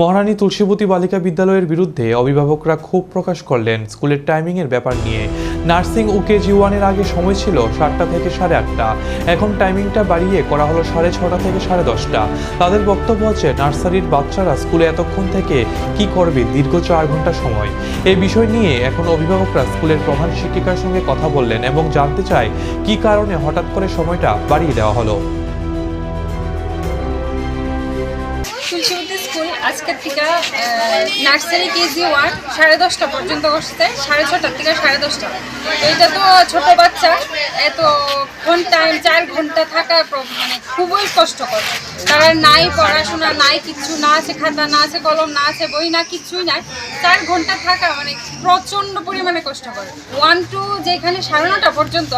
মহারানী তুলসীবতী বালিকা বিদ্যালয়ের বিরুদ্ধে অভিভাবকরা ক্ষোভ প্রকাশ করলেন স্কুলের টাইমিংয়ের ব্যাপার নিয়ে। নার্সিং ও কেজি ওয়ানের আগে সময় ছিল সাতটা থেকে সাড়ে আটটা। এখন টাইমিংটা বাড়িয়ে করা হলো সাড়ে ছটা থেকে সাড়ে দশটা। তাদের বক্তব্য হচ্ছে, নার্সারির বাচ্চারা স্কুলে এতক্ষণ থেকে কি করবে দীর্ঘ চার ঘণ্টা সময়। এই বিষয় নিয়ে এখন অভিভাবকরা স্কুলের প্রধান শিক্ষিকার সঙ্গে কথা বললেন এবং জানতে চায়, কি কারণে হঠাৎ করে সময়টা বাড়িয়ে দেওয়া হলো। তুলসীবতী স্কুল, আজকের থেকে নার্সারি কেজি ওয়ান সাড়ে দশটা পর্যন্ত বসতে সাড়ে ছটার থেকে সাড়ে দশটা। এটা তো ছোট বাচ্চা, এত ঘণ্টা, চার ঘণ্টা থাকা মানে খুবই কষ্টকর। তারা নাই পড়াশোনা, নাই কিচ্ছু, না আছে খাতা, না আছে কলম, না আছে বই, না কিচ্ছুই নাই। চার ঘণ্টা থাকা মানে প্রচণ্ড পরিমাণে কষ্টকর। ওয়ান টু যেখানে সাড়ে নটা পর্যন্ত,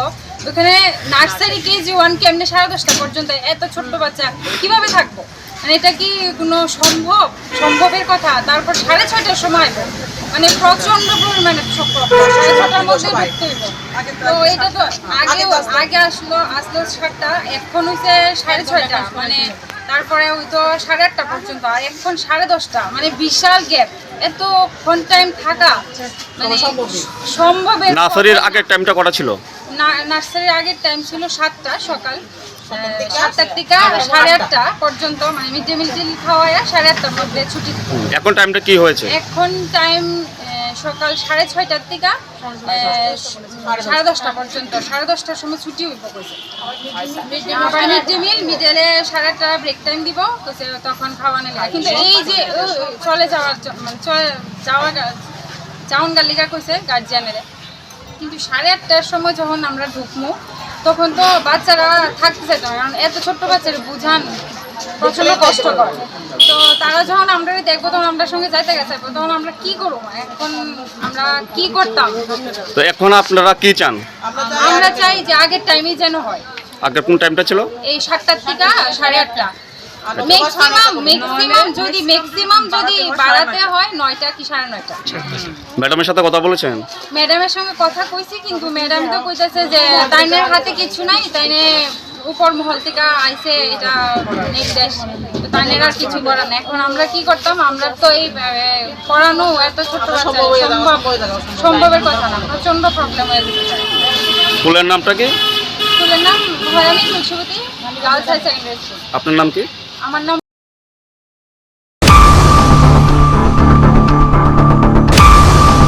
ওখানে নার্সারি কেজি ওয়ান কেমনে সাড়ে দশটা পর্যন্ত, এত ছোট্ট বাচ্চা কীভাবে থাকব? মানে এটা কি কোনো সম্ভব? সম্ভবের কথা? তারপর সাড়ে ছয়টার সময়। মানে প্রচণ্ড পরিমাণে। সাড়ে ছটার মধ্যে ঢুকতে হইব। তো এটা তো আগে আগে আসলো আসলো সাতটা এখন হয়েছে সাড়ে ছয়টা। মানে তারপরে ওই তো সাড়ে আটটা পর্যন্ত আর এখন সাড়ে দশটা মানে বিশাল গ্যাপ এত ফোন টাইম থাকা মানে সম্ভবের নার্সারির আগের টাইমটা কটা ছিল? না- নার্সারির আগের টাইম ছিল সাতটা সকাল সাতটার থেকে সাড়ে আটটা পর্যন্ত মানে মিড ডে মিল টিল খাওয়ায় সাড়ে আটটার মধ্যে ছুটি। এখন টাইমটা কি হয়েছে? এখন টাইম সকাল সাড়ে ছয়টার থেকে সাড়ে দশটা পর্যন্ত সাড়ে দশটার সময় ছুটি হইব কইছে। আবার মিড ডে মিল মিডলে সাড়ে আটটা ব্রেক টাইম দিব কইছে তখন খাওয়ানো লাগে কিন্তু এই যে চলে যাওয়ার মানে চলে যাওয়া যাওন গালিকা কইছে গার্জিয়ানেরে কিন্তু সাড়ে আটটার সময় যখন আমরা ঢুকবো তখন তো বাচ্চারা থাকতে চাইতো কারণ এত ছোট্ট বাচ্চারা বুঝান প্রচণ্ড কষ্টকর তো তারা যখন আমরা দেখব তখন আমরা সঙ্গে যাইতে গেছে তখন আমরা কি করব? এখন আমরা কি করতাম? তো এখন আপনারা কি চান? আমরা চাই যে আগের টাইমেই যেন হয়। আগের কোন টাইমটা ছিল? এই সাতটার থেকে সাড়ে আটটা। ম্যাক্সিমাম ম্যাক্সিমাম যদি ম্যাক্সিমাম যদি বাড়াতে হয় নয়টা কি সাড়ে নয়টা। ম্যাডামের সাথে কথা বলেছেন? ম্যাডামের সঙ্গে কথা কইছি কিন্তু ম্যাডাম তো কইতাছে যে তাইনের হাতে কিছু নাই তাইনে উপর মহল থেকে আইসে এটা নির্দেশ তাদের আর কিছু করার না এখন আমরা কি করতাম? আমরা তো এই করানো পড়ানো এত ছোট সম্ভবের কথা না প্রচণ্ড প্রবলেম হয়ে ফুলের স্কুলের নামটা কি? স্কুলের নাম ভয়ানি Tulsibati girls high secondary school. আপনার নাম কি? আমার নাম